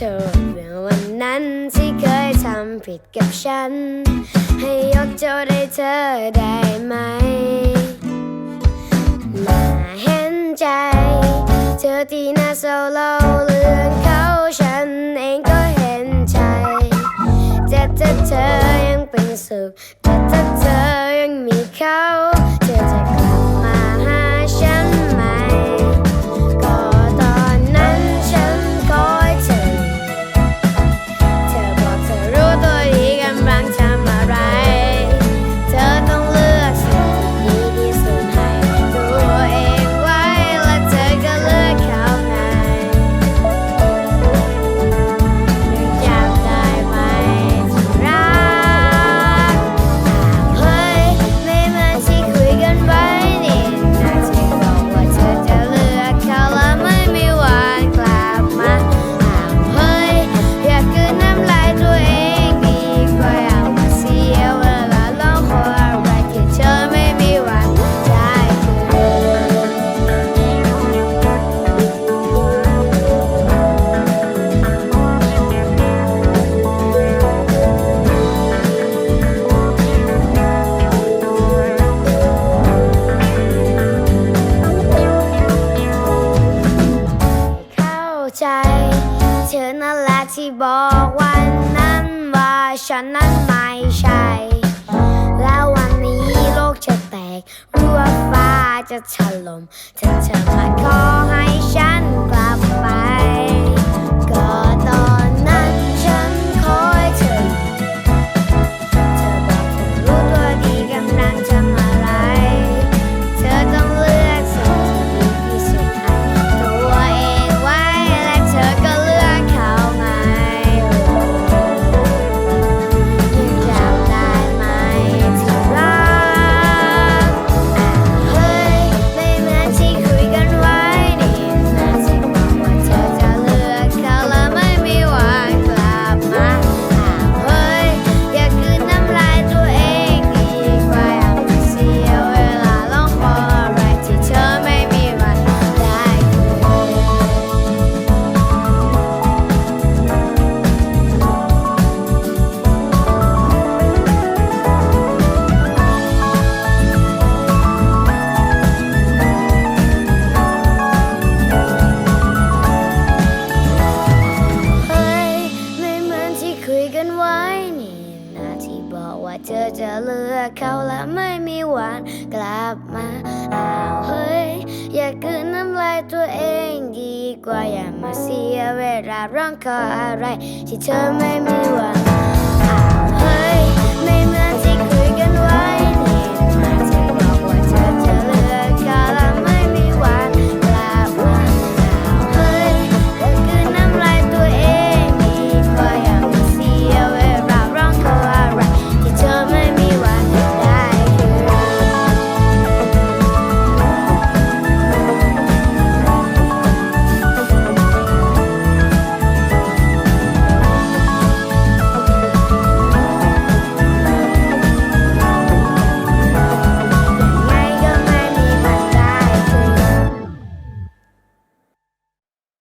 ธอเมื่อวันนั้นที่เคยทำผิดกับฉัน ให้ยกโทษให้เธอได้ไหม มาเห็นใจ เธอที่น่าโซโล บอกวันนั้นว่าฉันนั้นไม่ใช่ แล้ววันนี้โลกจะแตกรั้วฟ้าจะถล่มถ้าเธอมาขอให้ฉัน คุยกันไว้นี่นาที่บอกว่าเธอจะเลือกเขาและไม่มีวันกลับมา อ้าวเฮ้ย อย่าคืนน้ำลายตัวเองดีกว่าอย่ามาเสียเวลาร้องขออะไร ที่เธอไม่มีวัน